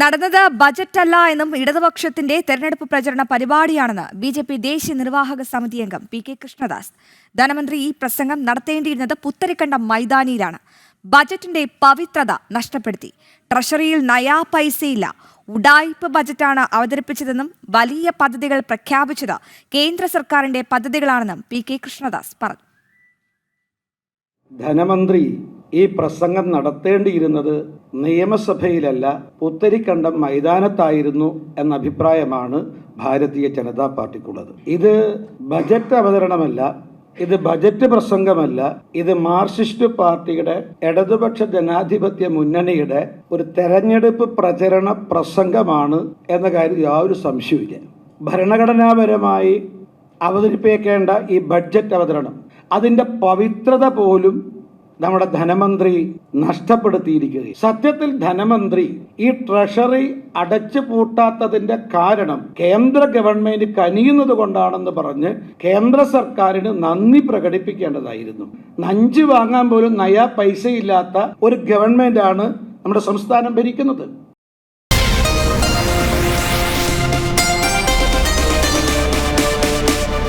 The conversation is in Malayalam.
നടന്നത് ബജറ്റല്ല എന്നും ഇടതുപക്ഷത്തിന്റെ തെരഞ്ഞെടുപ്പ് പ്രചരണ പരിപാടിയാണെന്ന് ബി ജെ പി ദേശീയ നിർവാഹക സമിതി അംഗം പി കെ കൃഷ്ണദാസ്. ധനമന്ത്രി ഈ പ്രസംഗം നടത്തേണ്ടിയിരുന്നത് പുത്തരിക്കണ്ട മൈതാനിയിലാണ്. ബജറ്റിന്റെ പവിത്രത നഷ്ടപ്പെടുത്തി. ട്രഷറിയിൽ നയാ പൈസയില്ല. ഉഡായിപ്പ് ബജറ്റാണ് അവതരിപ്പിച്ചതെന്നും വലിയ പദ്ധതികൾ പ്രഖ്യാപിച്ചത് കേന്ദ്ര സർക്കാരിന്റെ പദ്ധതികളാണെന്നും പി കെ കൃഷ്ണദാസ് പറഞ്ഞു. ധനമന്ത്രി ഈ പ്രസംഗം നടത്തേണ്ടിയിരുന്നത് നിയമസഭയിലല്ല പുത്തരിക്കണ്ടം മൈതാനത്തായിരുന്നു എന്ന അഭിപ്രായമാണ് ഭാരതീയ ജനതാ പാർട്ടിക്കുള്ളത്. ഇത് ബജറ്റ് അവതരണമല്ല ഇത് ബജറ്റ് പ്രസംഗമല്ല ഇത് മാർക്സിസ്റ്റ് പാർട്ടിയുടെ ഇടതുപക്ഷ ജനാധിപത്യ മുന്നണിയുടെ ഒരു തെരഞ്ഞെടുപ്പ് പ്രചരണ പ്രസംഗമാണ് എന്ന കാര്യം യാതൊരു സംശയമില്ല ഭരണഘടനാപരമായി അവതരിപ്പിക്കേണ്ട ഈ ബഡ്ജറ്റ് അവതരണം അതിന്റെ പവിത്രത പോലും നമ്മുടെ ധനമന്ത്രി നഷ്ടപ്പെടുത്തിയിരിക്കുകയും സത്യത്തിൽ ധനമന്ത്രി ഈ ട്രഷറി അടച്ചു പൂട്ടാത്തതിന്റെ കാരണം കേന്ദ്ര ഗവൺമെന്റ് കനിയുന്നത് കൊണ്ടാണെന്ന് പറഞ്ഞ് കേന്ദ്ര സർക്കാരിന് നന്ദി പ്രകടിപ്പിക്കേണ്ടതായിരുന്നു. നഞ്ച് വാങ്ങാൻ പോലും നയാ പൈസയില്ലാത്ത ഒരു ഗവൺമെന്റാണ് നമ്മുടെ സംസ്ഥാനം ഭരിക്കുന്നത്.